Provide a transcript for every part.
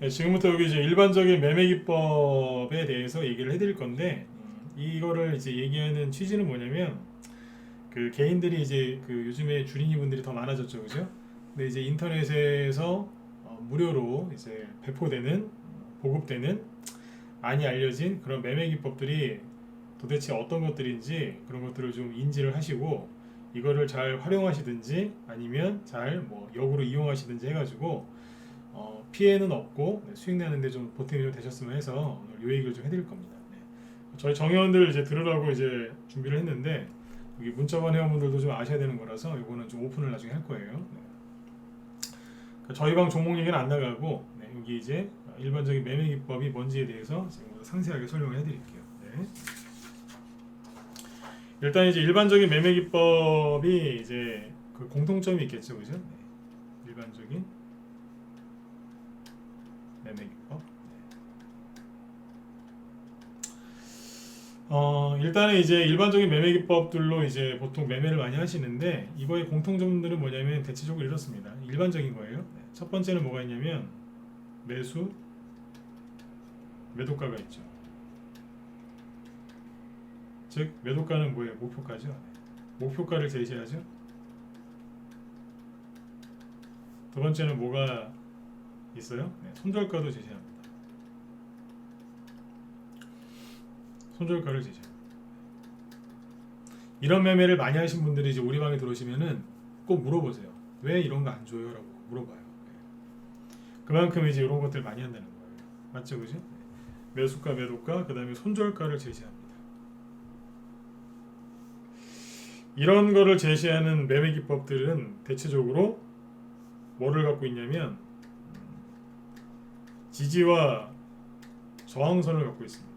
네, 지금부터 여기 이제 일반적인 매매 기법에 대해서 얘기를 해드릴 건데 음, 이거를 이제 얘기하는 취지는 뭐냐면 그 개인들이 이제 그 요즘에 주린이 분들이 더 많아졌죠, 그죠? 근데 이제 인터넷에서 어, 무료로 이제 배포되는 보급되는 많이 알려진 그런 매매 기법들이 도대체 어떤 것들인지 그런 것들을 좀 인지를 하시고 이거를 잘 활용하시든지 아니면 잘 뭐 역으로 이용하시든지 해가지고 어, 피해는 없고 네, 수익 나는데 좀 보탬이 좀 되셨으면 해서 오늘 요 얘기를 좀 해드릴 겁니다. 네. 저희 정회원들 이제 들으라고 이제 준비를 했는데 여기 문자반 회원분들도 좀 아셔야 되는 거라서 이거는 좀 오픈을 나중에 할 거예요. 네. 그러니까 저희 방 종목 얘기는 안 나가고 네, 여기 이제 일반적인 매매 기법이 뭔지에 대해서 상세하게 설명을 해드릴게요. 네. 일단 이제 일반적인 매매 기법이 이제 그 공통점이 있겠죠, 그죠? 네. 일반적인 매매 기법. 어 일단은 이제 일반적인 매매 기법들로 이제 보통 매매를 많이 하시는데 이거의 공통점들은 뭐냐면 대체적으로 이렇습니다. 일반적인 거예요. 네. 첫 번째는 뭐가 있냐면 매수 매도가가 있죠. 즉 매도가는 뭐예요? 목표가죠. 네. 목표가를 제시하죠. 두 번째는 뭐가 있어요? 네, 손절가도 제시합니다. 손절가를 제시합니다. 이런 매매를 많이 하신 분들이 이제 우리 방에 들어오시면은 꼭 물어보세요. 왜 이런 거 안 줘요?라고 물어봐요. 네. 그만큼 이제 이런 것들 많이 한다는 거예요. 맞죠, 그죠? 네. 매수가, 매도가, 그다음에 손절가를 제시합니다. 이런 거를 제시하는 매매 기법들은 대체적으로 뭐를 갖고 있냐면 지지와 저항선을 갖고 있습니다.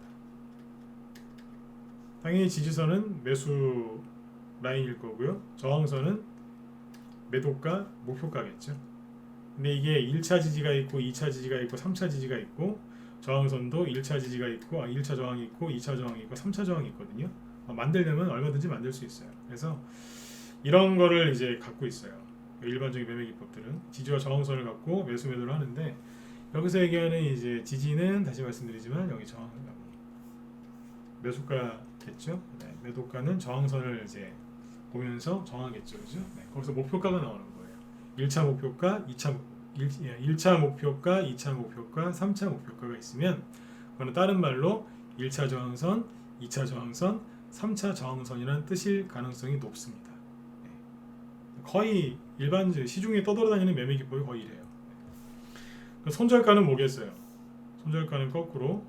당연히 지지선은 매수 라인일 거고요. 저항선은 매도가, 목표가겠죠. 근데 이게 1차 지지가 있고 2차 지지가 있고 3차 지지가 있고 저항선도 1차 지지가 있고 아, 1차 저항이 있고 2차 저항이 있고 3차 저항이 있거든요. 어, 만들려면 얼마든지 만들 수 있어요. 그래서 이런 거를 이제 갖고 있어요. 일반적인 매매 기법들은 지지와 저항선을 갖고 매수 매도를 하는데 여기서 얘기하는 이제 지지는 다시 말씀드리지만 여기 저항 매수가겠죠. 네, 매도가는 저항선을 이제 보면서 정하겠죠, 그죠? 네, 거기서 목표가가 나오는 거예요. 1차 목표가, 2차 1, 1차 목표가, 2차 목표가, 3차 목표가가 있으면 그거는 다른 말로 1차 저항선, 2차 저항선, 3차 저항선이라는 뜻일 가능성이 높습니다. 네. 거의 일반 시중에 떠돌아다니는 매매 기법이 거의 이래요. 그 손절가는 뭐겠어요? 손절가는 거꾸로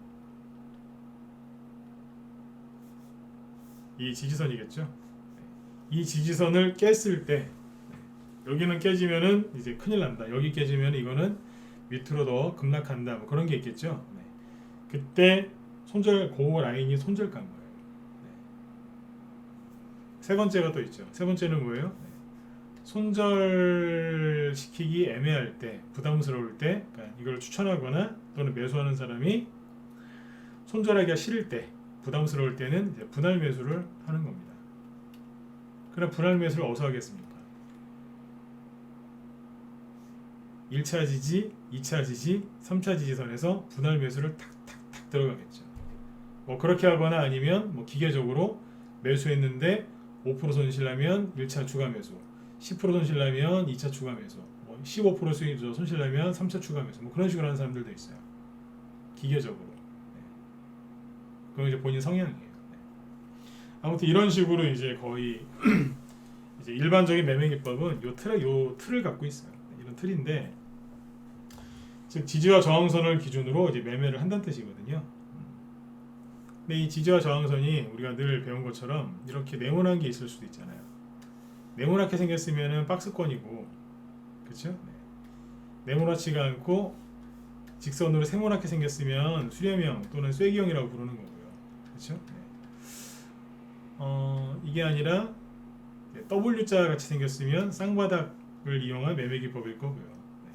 이 지지선이겠죠. 이 지지선을 깼을 때 여기는 깨지면은 이제 큰일 난다. 여기 깨지면 이거는 밑으로 더 급락한다. 뭐 그런 게 있겠죠. 네. 그때 손절 고 라인이 손절가인 거예요. 네. 세 번째가 또 있죠. 세 번째는 뭐예요? 네. 손절 시키기 애매할 때, 부담스러울 때, 그러니까 이걸 추천하거나 또는 매수하는 사람이 손절하기가 싫을 때, 부담스러울 때는 이제 분할 매수를 하는 겁니다. 그럼 분할 매수를 어디서 하겠습니까? 1차 지지, 2차 지지, 3차 지지선에서 분할 매수를 탁탁탁 들어가겠죠. 뭐 그렇게 하거나 아니면 뭐 기계적으로 매수했는데 5% 손실 나면 1차 추가 매수, 10% 손실 나면 2차 추가 매수, 뭐 15% 수익 손실 나면 3차 추가 매수, 뭐 그런 식으로 하는 사람들도 있어요. 기계적으로. 네. 그건 이제 본인 성향이에요. 네. 아무튼 이런 식으로 이제 거의 이제 일반적인 매매 기법은 요 틀, 요 틀을 갖고 있어요. 네, 이런 틀인데 즉 지지와 저항선을 기준으로 이제 매매를 한다는 뜻이거든요. 근데 이 지지와 저항선이 우리가 늘 배운 것처럼 이렇게 네모난 게 있을 수도 있잖아요. 네모나게 생겼으면은 박스권이고, 그렇죠? 네. 네모나지가 않고 직선으로 세모나게 생겼으면 수렴형 또는 쐐기형이라고 부르는 거고요. 그렇죠? 네. 어, 이게 아니라 W자 같이 생겼으면 쌍바닥을 이용한 매매 기법일 거고요. 네.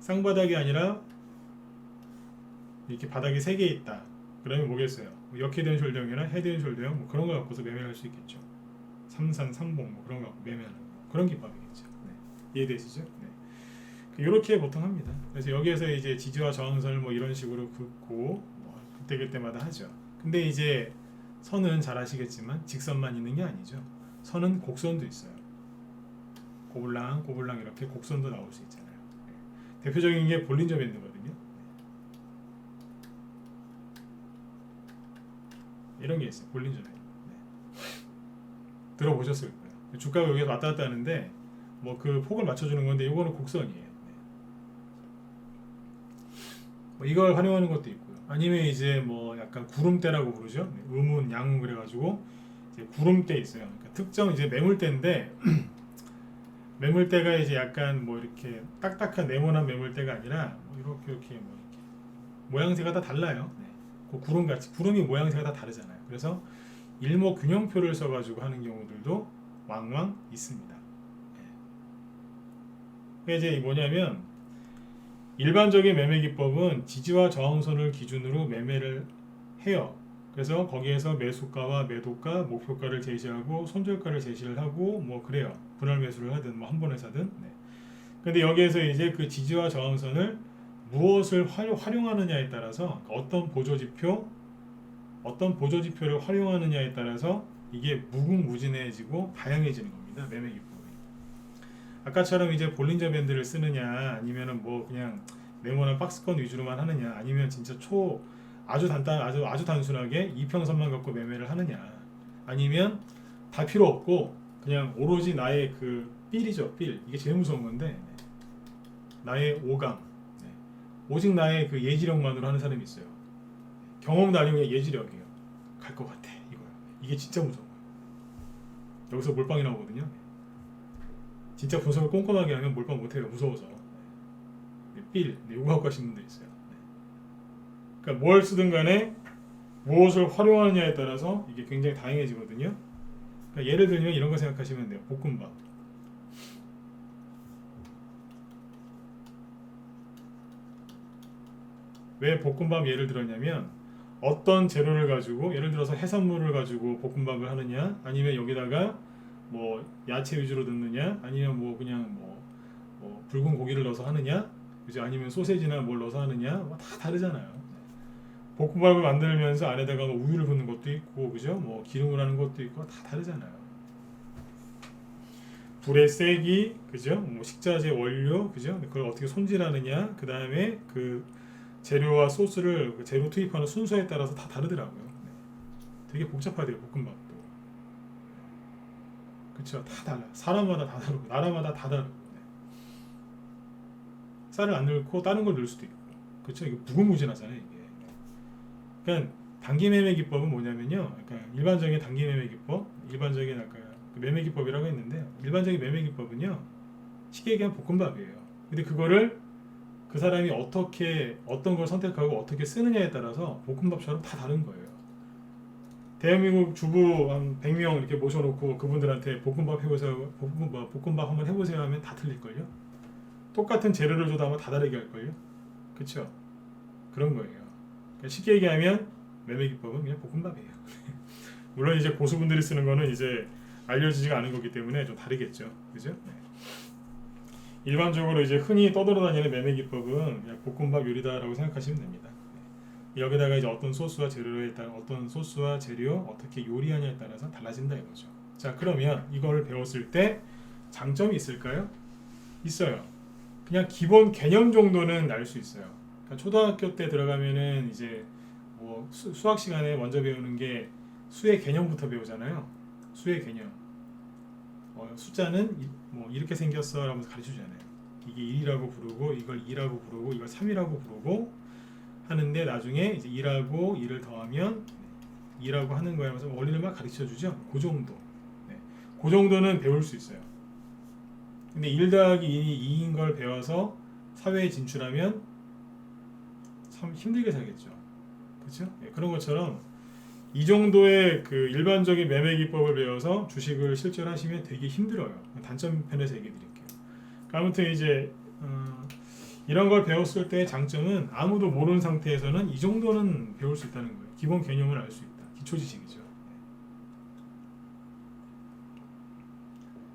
쌍바닥이 아니라 이렇게 바닥이 세 개 있다. 그러면 뭐겠어요? 뭐 역헤드앤 숄더형이나 헤드앤 숄더형 뭐 그런 거 갖고서 매매할 수 있겠죠. 삼산 삼봉 뭐 그런 거 매매하는 거. 그런 기법이겠죠. 네. 이해되시죠? 네. 이렇게 보통 합니다. 그래서 여기에서 이제 지지와 저항선을 뭐 이런 식으로 긋고 뭐 그때 그때마다 하죠. 근데 이제 선은 잘 아시겠지만 직선만 있는 게 아니죠. 선은 곡선도 있어요. 고블랑 고블랑 이렇게 곡선도 나올 수 있잖아요. 네. 대표적인 게 볼린저 밴드거든요. 네. 이런 게 있어요. 볼린저 밴드. 네. 들어보셨을 거예요. 주가가 여기서 왔다 갔다 하는데 뭐 그 폭을 맞춰주는 건데 이거는 곡선이에요. 네. 뭐 이걸 활용하는 것도 있고요. 아니면 이제 뭐 약간 구름대라고 부르죠. 네, 음운, 양운 그래가지고 이제 구름대 있어요. 그러니까 특정 이제 매물대인데 매물대가 이제 약간 뭐 이렇게 딱딱한 네모난 매물대가 아니라 뭐 이렇게 이렇게 뭐 이렇게 모양새가 다 달라요. 네. 그 구름 같이 구름이 모양새가 다 다르잖아요. 그래서 일목균형표를 써가지고 하는 경우들도 왕왕 있습니다. 네. 이제 뭐냐면 일반적인 매매 기법은 지지와 저항선을 기준으로 매매를 해요. 그래서 거기에서 매수가와 매도가, 목표가를 제시하고 손절가를 제시를 하고 뭐 그래요. 분할 매수를 하든 뭐 한 번에 사든. 네. 근데 여기에서 이제 그 지지와 저항선을 무엇을 활용, 활용하느냐에 따라서 어떤 보조 지표, 어떤 보조 지표를 활용하느냐에 따라서 이게 무궁무진해지고 다양해지는 겁니다. 매매 기법이. 아까처럼 이제 볼린저 밴드를 쓰느냐 아니면은 뭐 그냥 네모난 박스권 위주로만 하느냐 아니면 진짜 초 아주 단단 아주 아주 단순하게 이평선만 갖고 매매를 하느냐 아니면 다 필요 없고 그냥 오로지 나의 그 필이죠 필 이게 제일 무서운 건데 나의 오감 네. 오직 나의 그 예지력만으로 하는 사람이 있어요 경험도 아니고 그냥 예지력이에요. 갈 것 같아 이거요. 이게 진짜 무서워요. 여기서 몰빵이 나오거든요. 진짜 분석을 꼼꼼하게 하면 몰빵 못해요. 무서워서. 네. 필 네, 요거 갖고 하시는 분들 있어요. 네. 그러니까 뭘 쓰든 간에 무엇을 활용하느냐에 따라서 이게 굉장히 다양해지거든요. 그러니까 예를 들면 이런 거 생각하시면 돼요. 볶음밥. 왜 볶음밥 예를 들었냐면 어떤 재료를 가지고 예를 들어서 해산물을 가지고 볶음밥을 하느냐 아니면 여기다가 뭐 야채 위주로 넣느냐 아니면 뭐 그냥 뭐, 뭐 붉은 고기를 넣어서 하느냐 그죠 아니면 소세지나 뭘 넣어서 하느냐 뭐 다 다르잖아요. 볶음밥을 만들면서 안에다가 뭐 우유를 붓는 것도 있고 그죠? 뭐 기름을 하는 것도 있고 다 다르잖아요. 불의 세기 그죠? 뭐 식자재 원료 그죠? 그걸 어떻게 손질하느냐 그 다음에 그 재료와 소스를 그 재료 투입하는 순서에 따라서 다 다르더라고요. 네. 되게 복잡하대요 볶음밥도. 그쵸. 다 달라 사람마다 다 다르고 나라마다 다 다르고 네. 쌀을 안 넣고 다른 걸 넣을 수도 있고. 그쵸. 이거 무궁무진하잖아요 이게. 그러니까 단기 매매 기법은 뭐냐면요. 그러니까 일반적인 단기 매매 기법 일반적인 아까 그 매매 기법이라고 했는데 일반적인 매매 기법은요. 쉽게 얘기하면 볶음밥이에요. 근데 그거를 그 사람이 어떻게 어떤 걸 선택하고 어떻게 쓰느냐에 따라서 볶음밥처럼 다 다른 거예요. 대한민국 주부 한 100명 이렇게 모셔놓고 그분들한테 볶음밥 해보세요 볶음밥, 볶음밥 한번 해보세요 하면 다 틀릴걸요? 똑같은 재료를 줘도 아마 다 다르게 할걸요? 그쵸? 그런 거예요. 그러니까 쉽게 얘기하면 매매 기법은 그냥 볶음밥이에요. 물론 이제 고수분들이 쓰는 거는 이제 알려지지가 않은 거기 때문에 좀 다르겠죠. 그죠? 네. 일반적으로 이제 흔히 떠돌아다니는 매매 기법은 볶음밥 요리다라고 생각하시면 됩니다 여기다가 이제 어떤 소스와 재료에 따라 어떤 소스와 재료 어떻게 요리하냐에 따라서 달라진다 이거죠. 자 그러면 이걸 배웠을 때 장점이 있을까요? 있어요. 그냥 기본 개념 정도는 알수 있어요. 그러니까 초등학교 때 들어가면은 이제 뭐 수, 수학 시간에 먼저 배우는 게 수의 개념부터 배우잖아요. 수의 개념. 어, 숫자는 이, 뭐 이렇게 생겼어 라면서 가르쳐 주잖아요. 이게 1이라고 부르고 이걸 2라고 부르고 이걸 3이라고 부르고 하는데 나중에 이제 2라고 2를 더하면 2라고 하는 거야 하면서 원리를 막 가르쳐 주죠. 그 정도. 네. 그 정도는 배울 수 있어요. 근데 1 더하기 2인 2인 걸 배워서 사회에 진출하면 참 힘들게 살겠죠. 그렇죠? 네, 그런 것처럼 이 정도의 그 일반적인 매매 기법을 배워서 주식을 실전하시면 되게 힘들어요. 단점 편에서 얘기해 드릴게요. 그러니까 아무튼 이제 어, 이런 걸 배웠을 때 장점은 아무도 모르는 상태에서는 이 정도는 배울 수 있다는 거예요. 기본 개념을 알 수 있다. 기초 지식이죠.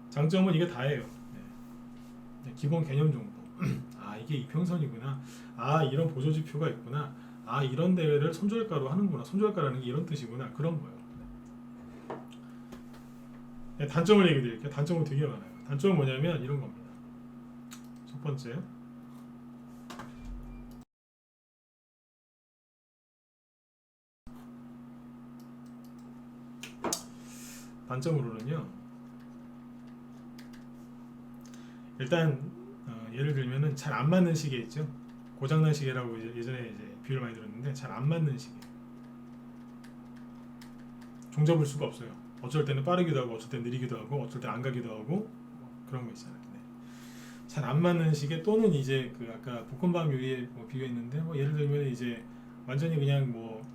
장점은 이게 다예요. 네. 기본 개념 정도. 아 이게 이평선이구나. 아 이런 보조 지표가 있구나. 아 이런 대회를 손절가로 하는구나. 손절가라는 게 이런 뜻이구나. 그런 거예요. 네, 단점을 얘기 드릴게요. 단점은 되게 많아요. 단점은 뭐냐면 이런 겁니다. 첫 번째. 단점으로는요. 일단 어, 예를 들면은 잘 안 맞는 시계 있죠. 고장난 시계라고 예전에 이제 비유를 많이 들었는데 잘 안 맞는 시계. 종잡을 수가 없어요. 어쩔 때는 빠르기도 하고 어쩔 때는 느리기도 하고 어쩔 때 안 가기도 하고 뭐 그런 거 있잖아요. 네. 잘안 맞는 시계 또는 이제 그 아까 볶음밥 요리에 뭐 비교했는데 뭐 예를 들면 이제 완전히 그냥 뭐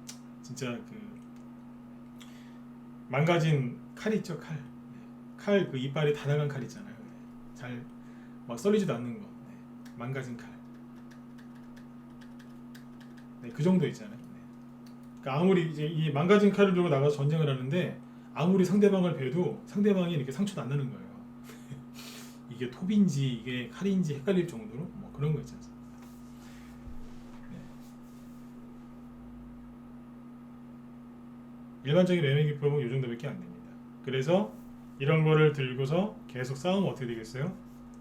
진짜 그 망가진 칼 있죠 칼. 칼 그 이빨이 다 나간 칼 있잖아요. 잘막 썰리지도 않는 거. 네. 망가진 칼. 네, 그 정도 있잖아요. 네. 그러니까 아무리 이제 이 망가진 칼을 들고 나가서 전쟁을 하는데 아무리 상대방을 봬도 상대방이 이렇게 상처도 안 나는 거예요. 이게 톱인지 이게 칼인지 헷갈릴 정도로 뭐 그런 거 않습니까? 네. 일반적인 매매 기법은 이 정도밖에 안 됩니다. 그래서 이런 거를 들고서 계속 싸우면 어떻게 되겠어요?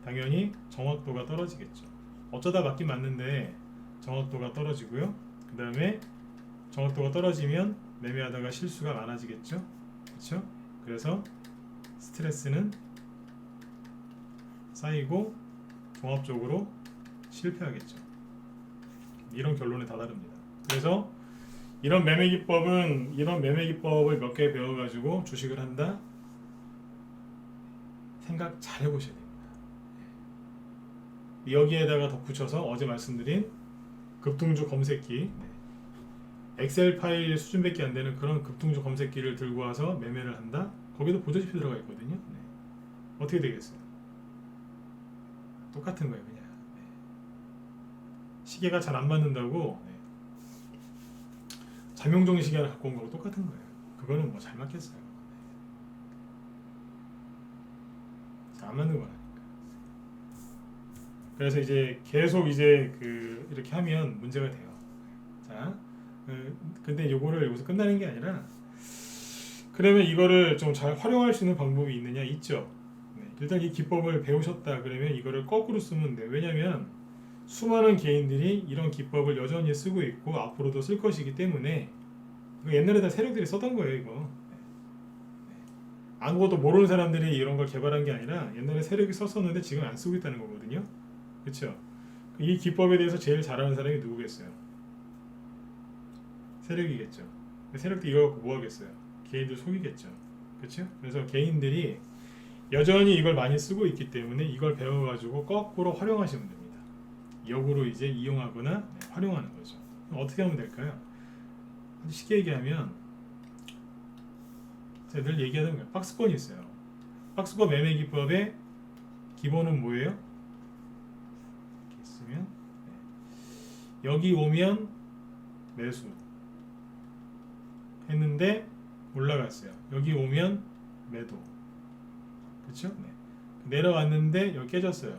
당연히 정확도가 떨어지겠죠. 어쩌다 맞긴 맞는데 정확도가 떨어지고요. 그 다음에 정확도가 떨어지면 매매하다가 실수가 많아지겠죠. 그렇죠? 그래서 스트레스는 쌓이고 종합적으로 실패하겠죠. 이런 결론에 다다릅니다. 그래서 이런 매매 기법은 이런 매매 기법을 몇 개 배워 가지고 주식을 한다. 생각 잘 해보셔야 됩니다. 여기에다가 덧붙여서 어제 말씀드린 급등주 검색기 네. 엑셀 파일 수준밖에 안 되는 그런 급등주 검색기를 들고 와서 매매를 한다. 거기도 보조지표 들어가 있거든요. 네. 어떻게 되겠어요? 똑같은 거예요, 그냥. 네. 시계가 잘 안 맞는다고 네. 자명종 시계를 갖고 온 거하고 똑같은 거예요. 그거는 뭐 잘 맞겠어요. 네. 잘 안 맞는 거라니까. 그래서 이제 계속 이제 그 이렇게 하면 문제가 돼요. 자, 그, 근데 요거를 여기서 끝나는 게 아니라 그러면 이거를 좀 잘 활용할 수 있는 방법이 있느냐 있죠. 네, 일단 이 기법을 배우셨다 그러면 이거를 거꾸로 쓰면 돼. 왜냐면 수많은 개인들이 이런 기법을 여전히 쓰고 있고 앞으로도 쓸 것이기 때문에 옛날에 다 세력들이 썼던 거예요 이거. 네. 네. 아무것도 모르는 사람들이 이런 걸 개발한 게 아니라 옛날에 세력이 썼었는데 지금 안 쓰고 있다는 거거든요. 그렇죠? 이 기법에 대해서 제일 잘하는 사람이 누구겠어요? 세력이겠죠. 세력도 이거 갖고 뭐 하겠어요? 개인들 속이겠죠. 그렇죠? 그래서 개인들이 여전히 이걸 많이 쓰고 있기 때문에 이걸 배워가지고 거꾸로 활용하시면 됩니다. 역으로 이제 이용하거나 네, 활용하는 거죠. 어떻게 하면 될까요? 아주 쉽게 얘기하면 제가 늘 얘기하는 거예요. 박스권이 있어요. 박스권 매매 기법의 기본은 뭐예요? 이렇게 있으면 네. 여기 오면 매수 했는데 올라갔어요. 여기 오면 매도. 그렇죠? 네. 내려왔는데 여기 깨졌어요.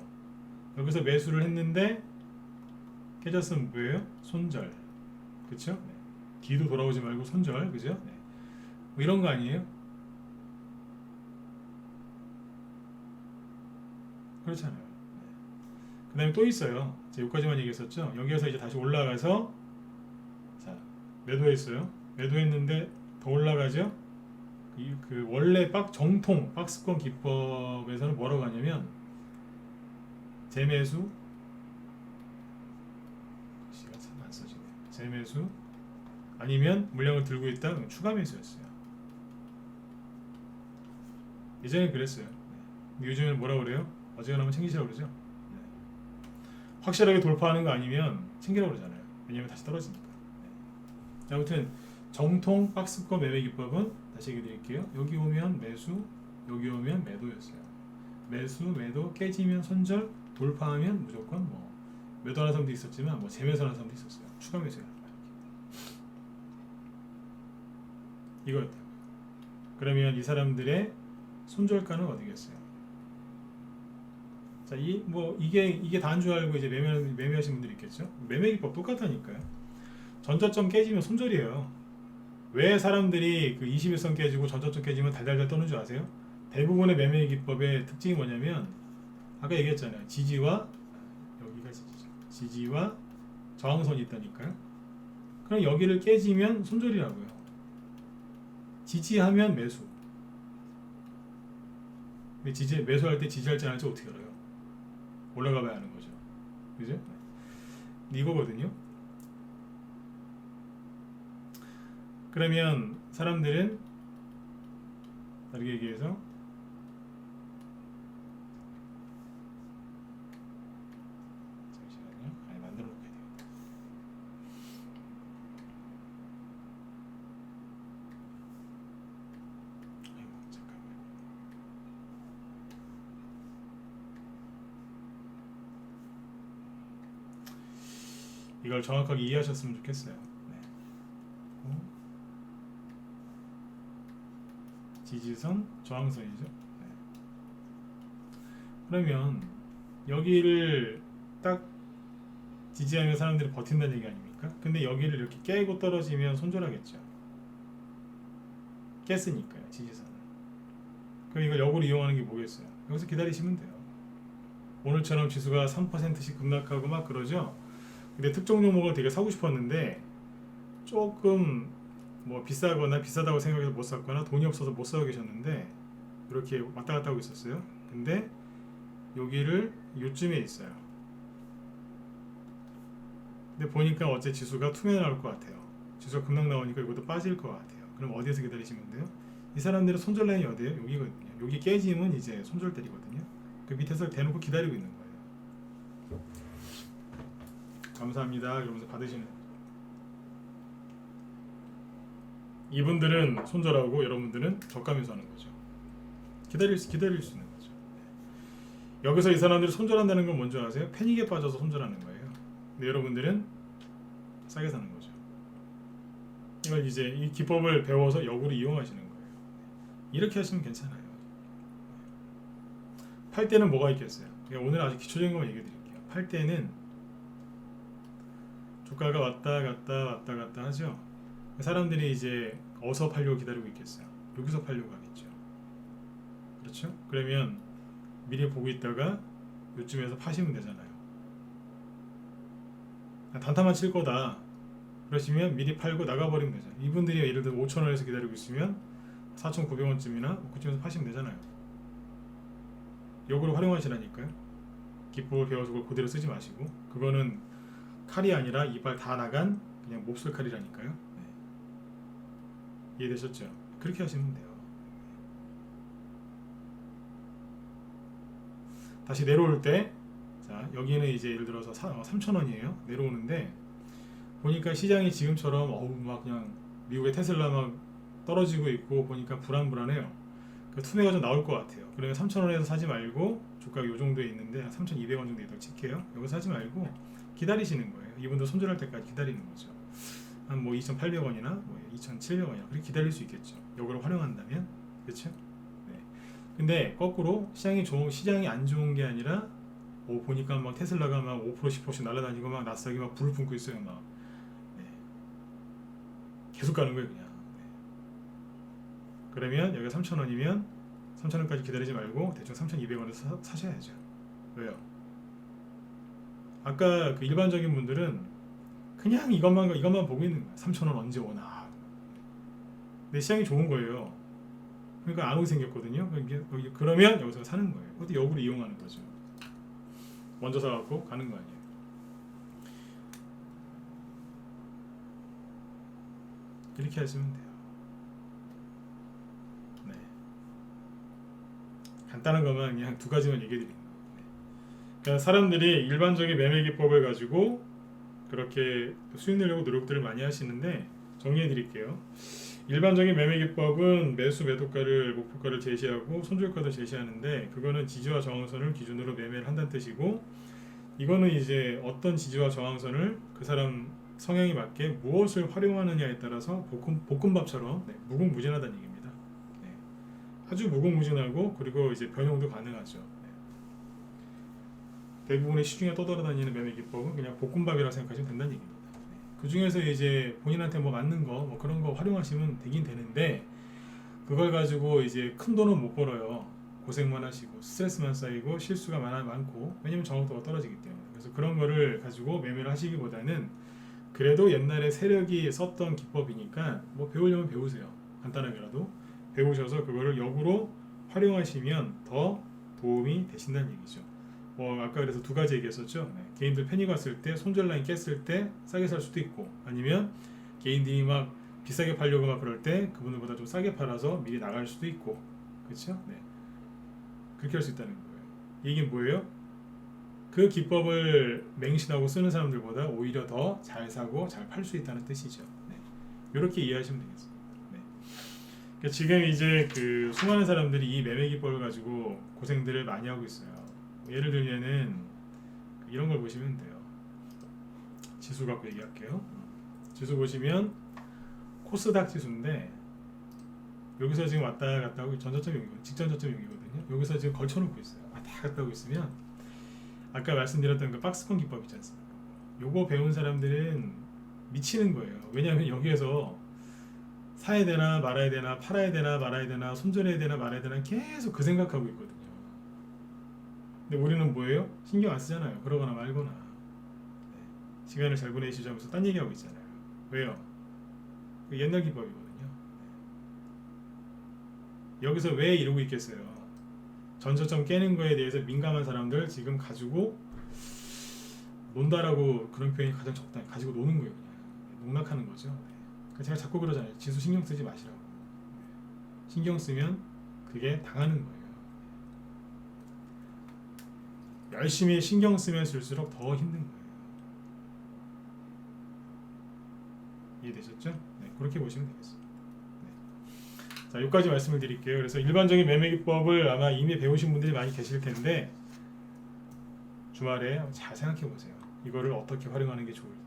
여기서 매수를 했는데 깨졌으면 뭐예요? 손절. 그렇죠? 네. 뒤도 돌아오지 말고 손절. 그죠? 네. 뭐 이런 거 아니에요? 그렇잖아요. 네. 그 다음에 또 있어요. 제가 여기까지만 얘기했었죠. 여기에서 이제 다시 올라가서 자 매도했어요. 매도했는데 더 올라가죠. 이, 그 원래 박 정통 박스권 기법에서는 뭐라고 하냐면 재매수 시가 참 안 써지네. 재매수 아니면 물량을 들고 있다 추가 매수였어요. 예전에 그랬어요. 네. 요즘에는 뭐라 그래요? 어지간하면 챙기시라고 그러죠. 네. 확실하게 돌파하는 거 아니면 챙기라고 그러잖아요. 왜냐면 다시 떨어지니까. 네. 아무튼 정통 박스권 매매 기법은 다시 얘기 드릴게요. 여기 오면 매수, 여기 오면 매도였어요. 매수, 매도 깨지면 손절, 돌파하면 무조건 뭐 매도하는 사람도 있었지만 뭐 재매수하는 사람도 있었어요. 추가 이렇게. 이거였다. 그러면 이 사람들의 손절가는 어디겠어요? 자, 자, 이 뭐 이게 이게 다인 줄 알고 이제 매매 매매하신 분들이 있겠죠. 매매 기법 똑같다니까요. 전저점 깨지면 손절이에요. 왜 사람들이 그 21선 깨지고 전저점 깨지면 달달달 떠는 줄 아세요? 대부분의 매매 기법의 특징이 뭐냐면 아까 얘기했잖아요. 지지와 여기가 지지죠. 지지와 저항선이 있다니까요. 그럼 여기를 깨지면 손절이라고요. 지지하면 매수. 지지 매수할 때 지지할지 안 할지 어떻게 알아요? 올라가 봐야 하는 거죠. 그죠? 근데 이거거든요. 그러면 사람들은 다르게 얘기해서 잠시만요. 아니 만들어 놓게 돼요. 아이고 잠깐만. 이걸 정확하게 이해하셨으면 좋겠어요. 네. 어? 지지선, 저항선이죠. 네. 그러면 여기를 딱 지지하면 사람들이 버틴다는 얘기 아닙니까? 근데 여기를 이렇게 깨고 떨어지면 손절하겠죠. 깼으니까요, 지지선을. 그럼 이걸 역으로 이용하는 게 뭐겠어요? 여기서 기다리시면 돼요. 오늘처럼 지수가 3%씩 급락하고 막 그러죠. 근데 특정 종목을 되게 사고 싶었는데 조금 뭐 비싸거나 비싸다고 생각해서 못 샀거나 돈이 없어서 못 사고 계셨는데 이렇게 왔다 갔다 하고 있었어요. 근데 여기를 요쯤에 있어요. 근데 보니까 어째 지수가 투매 나올 것 같아요. 지수가 급락 나오니까 이것도 빠질 것 같아요. 그럼 어디에서 기다리시면 돼요? 이 사람들은 손절 라인이 어디예요? 여기거든요. 여기 깨지면 이제 손절 때리거든요. 그 밑에서 대놓고 기다리고 있는 거예요. 감사합니다. 그러면서 받으시는. 이분들은 손절하고 여러분들은 저가면서 하는 거죠. 기다릴 수 기다릴 수 있는 거죠. 네. 여기서 이 사람들이 손절한다는 건 뭔지 아세요? 패닉에 빠져서 손절하는 거예요. 근데 여러분들은 싸게 사는 거죠. 이걸 이제 이 기법을 배워서 역으로 이용하시는 거예요. 이렇게 하시면 괜찮아요. 팔 때는 뭐가 있겠어요? 오늘 아주 기초적인 것만 얘기해 드릴게요. 팔 때는 주가가 왔다 갔다 왔다 갔다 하죠. 사람들이 이제 어서 팔려고 기다리고 있겠어요. 여기서 팔려고 하겠죠. 그렇죠? 그러면 미리 보고 있다가 요쯤에서 파시면 되잖아요. 단타만 칠 거다. 그러시면 미리 팔고 나가버리면 되죠. 이분들이 예를 들어 5천 원에서 기다리고 있으면 4,900원쯤이나 그쯤에서 파시면 되잖아요. 요거를 활용하시라니까요. 기법을 배워서 그걸 그대로 쓰지 마시고 그거는 칼이 아니라 이빨 다 나간 그냥 몹쓸 칼이라니까요. 네. 이해되셨죠? 그렇게 하시면 돼요. 다시 내려올 때, 자 여기는 이제 예를 들어서 3,000원이에요. 내려오는데 보니까 시장이 지금처럼 어우 막 그냥 미국의 테슬라 막 떨어지고 있고 보니까 불안불안해요. 그 투매가 좀 나올 것 같아요. 그러면 3,000원에서 사지 말고 주가가 요 정도에 있는데 한 3,200원 정도 있다고 칠게요. 여기 사지 말고 기다리시는 거예요. 이분도 손절할 때까지 기다리는 거죠. 한 뭐 2,800원이나 뭐 2,700원이나 그렇게 기다릴 수 있겠죠. 요거를 활용한다면 그렇죠? 네. 근데 거꾸로 시장이 좋은 시장이 안 좋은 게 아니라 오 보니까 막 테슬라가 막 5% 10%씩 날아다니고 막 나스닥이 막 불을 뿜고 있어요. 막 네. 계속 가는 거예요, 그냥. 네. 그러면 여기가 3,000원이면 3,000원까지 기다리지 말고 대충 3,200원에 사, 사셔야죠. 왜요? 아까 그 일반적인 분들은 그냥 이것만 이것만 보고 있는 거야. 3,000원 언제 오나. 근데 시장이 좋은 거예요. 그러니까 안 오게 생겼거든요. 그러니까 그러면 여기서 사는 거예요. 그것도 역으로 이용하는 거죠. 먼저 사갖고 가는 거 아니에요. 이렇게 하시면 돼요. 네. 간단한 것만 그냥 두 가지만 얘기해 드립니다. 네. 그러니까 사람들이 일반적인 매매 기법을 가지고 그렇게 수익 내려고 노력들을 많이 하시는데 정리해 드릴게요. 일반적인 매매 기법은 매수 매도가를 목표가를 제시하고 손절가도 제시하는데 그거는 지지와 저항선을 기준으로 매매를 한다는 뜻이고 이거는 이제 어떤 지지와 저항선을 그 사람 성향에 맞게 무엇을 활용하느냐에 따라서 볶음, 볶음밥처럼 네, 무궁무진하다는 얘기입니다. 네. 아주 무궁무진하고 그리고 이제 변형도 가능하죠. 네. 대부분의 시중에 떠돌아다니는 매매 기법은 그냥 볶음밥이라고 생각하시면 된다는 얘기입니다. 그 중에서 이제 본인한테 뭐 맞는 거 뭐 그런 거 활용하시면 되긴 되는데 그걸 가지고 이제 큰 돈은 못 벌어요. 고생만 하시고 스트레스만 쌓이고 실수가 많아 많고 왜냐면 정확도가 떨어지기 때문에 그래서 그런 거를 가지고 매매를 하시기보다는 그래도 옛날에 세력이 썼던 기법이니까 뭐 배우려면 배우세요. 간단하게라도 배우셔서 그거를 역으로 활용하시면 더 도움이 되신다는 얘기죠. 뭐 아까 그래서 두 가지 얘기했었죠. 네, 개인들 편익 왔을 때 손절 라인 깼을 때 싸게 살 수도 있고 아니면 개인들이 막 비싸게 팔려고 막 그럴 때 그분들보다 좀 싸게 팔아서 미리 나갈 수도 있고 그렇죠? 네. 그렇게 할 수 있다는 거예요. 이게 뭐예요? 그 기법을 맹신하고 쓰는 사람들보다 오히려 더 잘 사고 잘 팔 수 있다는 뜻이죠. 네. 이렇게 이해하시면 되겠습니다. 네. 그러니까 지금 이제 그 수많은 사람들이 이 매매 기법을 가지고 고생들을 많이 하고 있어요. 예를 들면은 이런 걸 보시면 돼요. 지수 갖고 얘기할게요. 지수 보시면 코스닥 지수인데 여기서 지금 왔다 갔다 하고 전저점 여기 직전 저점 여기거든요. 여기서 지금 걸쳐놓고 있어요. 왔다 갔다 하고 있으면 아까 말씀드렸던 그 박스권 기법 있지 않습니까? 요거 배운 사람들은 미치는 거예요. 왜냐하면 여기에서 사야 되나 말아야 되나 팔아야 되나 말아야 되나 손절해야 되나 말아야 되나 계속 그 생각하고 있거든요. 근데 우리는 뭐예요? 신경 안 쓰잖아요. 그러거나 말거나 네. 시간을 잘 보내시죠 하면서 딴 얘기하고 있잖아요. 왜요? 그 옛날 기법이거든요. 네. 여기서 왜 이러고 있겠어요? 전저점 깨는 거에 대해서 민감한 사람들 지금 가지고 논다라고 그런 표현이 가장 적당해. 가지고 노는 거예요. 그냥 농락하는 거죠. 네. 그러니까 제가 자꾸 그러잖아요. 지수 신경 쓰지 마시라고. 네. 신경 쓰면 그게 당하는 거예요. 열심히 신경 쓰면 쓸수록 더 힘든 거예요. 이해되셨죠? 네, 그렇게 보시면 되겠습니다. 네. 자, 여기까지 말씀을 드릴게요. 그래서 일반적인 매매 기법을 아마 이미 배우신 분들이 많이 계실 텐데 주말에 잘 생각해 보세요. 이거를 어떻게 활용하는 게 좋을지.